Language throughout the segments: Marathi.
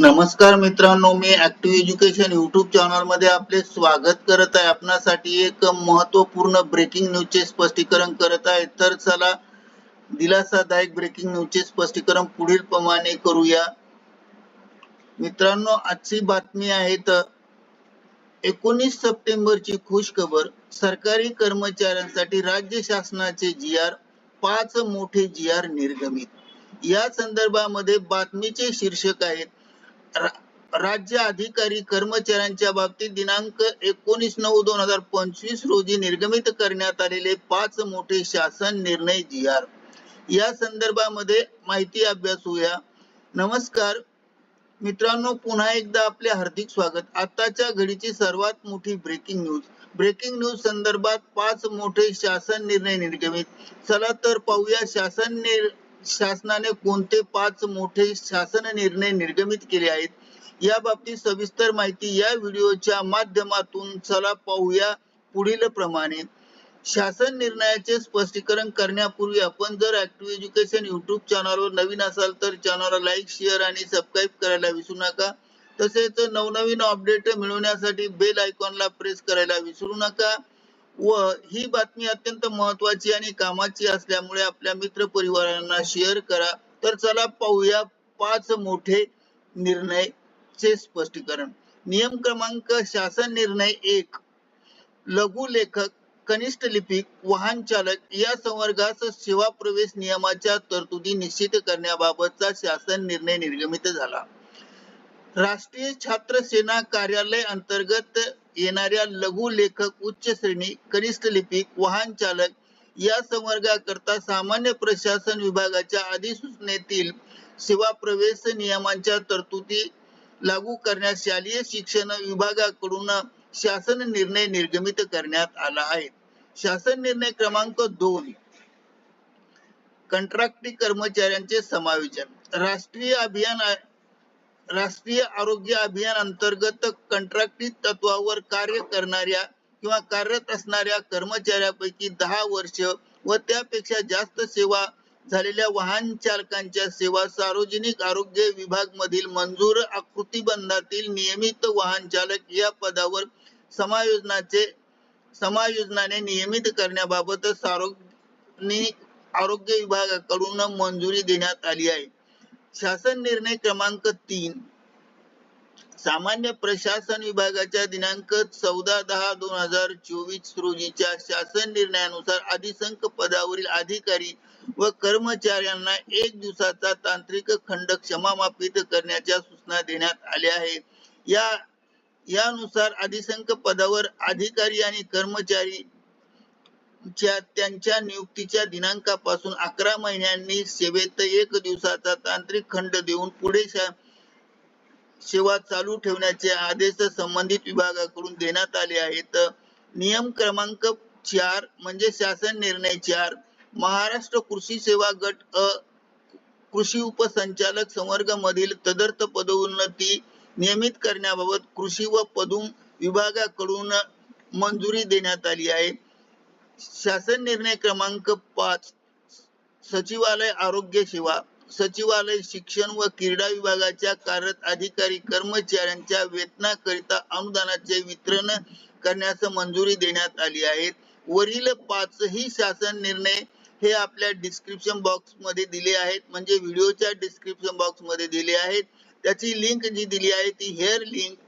नमस्कार मित्रांनो मी ऍक्टिव्ह एज्युकेशन युट्यूब चॅनलमध्ये आपले स्वागत करत आहे. आपणासाठी एक महत्त्वपूर्ण ब्रेकिंग न्यूजचे स्पष्टीकरण करत आहे. तर चला दिलासादायक ब्रेकिंग न्यूजचे स्पष्टीकरण पुढील प्रमाणे करूया. मित्रांनो आजची बातमी आहे तर एकोणीस सप्टेंबरची खुश खबर सरकारी कर्मचाऱ्यांसाठी राज्य शासनाचे जी आर पाच मोठे जी आर निर्गमित. या संदर्भामध्ये बातमीचे शीर्षक आहेत राज्य अधिकारी कर्मचाऱ्यांच्या बाबतीत दिनांक एकोणीस नऊ दोन हजार पंचवीस रोजी निर्गमित करण्यात आलेले पाच मोठे शासन निर्णय जी आर. या संदर्भामध्ये माहिती अभ्यासूया नमस्कार. मित्रांनो पुन्हा एकदा आपले हार्दिक स्वागत. आताच्या घडीची सर्वात मोठी ब्रेकिंग न्यूज ब्रेकिंग न्यूज संदर्भात पाच मोठे शासन निर्णय निर्गमित. चला तर पाहूया शासन निर शासनाने कोणते पाच मोठे शासन निर्णय निर्गमित केले आहेत या बाबतीत सविस्तर माहिती या व्हिडिओच्या माध्यमातून चला पाहूया पुढील प्रमाणे. शासन निर्णयाचे स्पष्टीकरण करण्यापूर्वी आपण जर ऍक्टिव्ह एज्युकेशन युट्यूब चॅनलवर नवीन असाल तर चॅनलला लाईक शेअर आणि सबस्क्राईब करायला विसरू नका. तसेच नवनवीन अपडेट मिळवण्यासाठी बेल आयकॉनला प्रेस करायला विसरू नका. व ही बातमी अत्यंत महत्वाची आणि कामाची असल्यामुळे आपल्या मित्र परिवारांना शेअर करा. तर चला पाहूया पाच मोठे निर्णय चे स्पष्टीकरण. नियम क्रमांक शासन निर्णय एक. लघु लेखक कनिष्ठ लिपिक वाहन चालक या संवर्गास सेवा प्रवेश नियमाच्या तरतुदी निश्चित करण्याबाबतचा शासन निर्णय निर्गमित झाला. राष्ट्रीय छात्र सेना कार्यालय अंतर्गत येणाऱ्या लघु लेखक उच्च श्रेणी कनिष्ठ लिपिक वाहन चालक या संवर्गाकरता सामान्य प्रशासन विभागाच्या अधिसूचनेतील सेवा प्रवेश नियमांच्या तरतुदी लागू करण्यास शालेय शिक्षण विभागाकडून शासन निर्णय निर्गमित करण्यात आला आहे. शासन निर्णय क्रमांक दोन कंत्राटी कर्मचाऱ्यांचे समायोजन. राष्ट्रीय अभियान राष्ट्रीय आरोग्य अभियान अंतर्गत कंत्राटी तत्वावर कार्य करणाऱ्या किंवा कार्यरत असणाऱ्या कर्मचाऱ्यापैकी दहा वर्ष व त्यापेक्षा जास्त सेवा झालेल्या वाहन चालकांच्या सेवा सार्वजनिक आरोग्य विभाग मधील मंजूर आकृतीबंधातील नियमित वाहन चालक या पदावर समायोजनाचे समायोजनाने नियमित करण्याबाबत सार्वजनिक आरोग्य विभागाकडून मंजुरी देण्यात आली आहे. शासन निर्णय क्रमांक तीन. सामान्य प्रशासन विभागाच्या दिनांक चौदा दहा दोन हजार चोवीस रोजीच्या शासन निर्णयानुसार अधिसंख पदावरील अधिकारी व कर्मचाऱ्यांना एक दिवसाचा तांत्रिक खंड क्षमामापित करण्याच्या सूचना देण्यात आल्या आहे या यानुसार अधिसंख पदावर अधिकारी आणि कर्मचारी च्या त्यांच्या नियुक्तीच्या दिनांकापासून अकरा महिन्यांनी सेवेत एक दिवसाचा तांत्रिक खंड देऊन पुढे सेवा चालू ठेवण्याचे आदेश संबंधित विभागाकडून देण्यात आले आहेत. नियम क्रमांक चार म्हणजे शासन निर्णय चार महाराष्ट्र कृषी सेवा गट अ कृषी उपसंचालक संवर्ग मधील तदर्थ पदोन्नती नियमित करण्याबाबत कृषी व पदुम विभागाकडून मंजुरी देण्यात आली आहे. शासन निर्णय क्रमांक पाच. सचिवालय आरोग्य सेवा. सचिवालय शिक्षण व क्रीडा विभागाच्या कार्यरत अधिकारी कर्मचाऱ्यांच्या वेतनाकरिता अनुदानाचे वितरण करण्यास मंजुरी देण्यात आली आहे. वरील पाचही शासन निर्णय हे आपल्या डिस्क्रिप्शन बॉक्समध्ये दिले आहेत. म्हणजे व्हिडिओच्या डिस्क्रिप्शन बॉक्समध्ये दिले आहेत. त्याची लिंक जी दिली आहे ती हेअर लिंक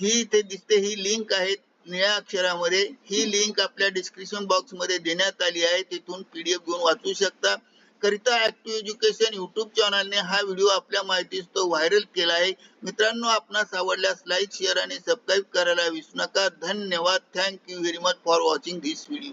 ही इथे दिसते. ही लिंक आहे. निळ्या अक्षरामध्ये ही लिंक आपल्या डिस्क्रिप्शन बॉक्समध्ये देण्यात आली आहे. तिथून पीडीएफ घेऊन वाचू शकता. करिता ऍक्टिव्ह एज्युकेशन युट्यूब चॅनलने हा व्हिडिओ आपल्या माहितीस तो व्हायरल केला आहे. मित्रांनो आपणास आवडल्यास लाईक शेअर आणि सबस्क्राईब करायला विसरू नका. धन्यवाद. Thank you very much for watching this video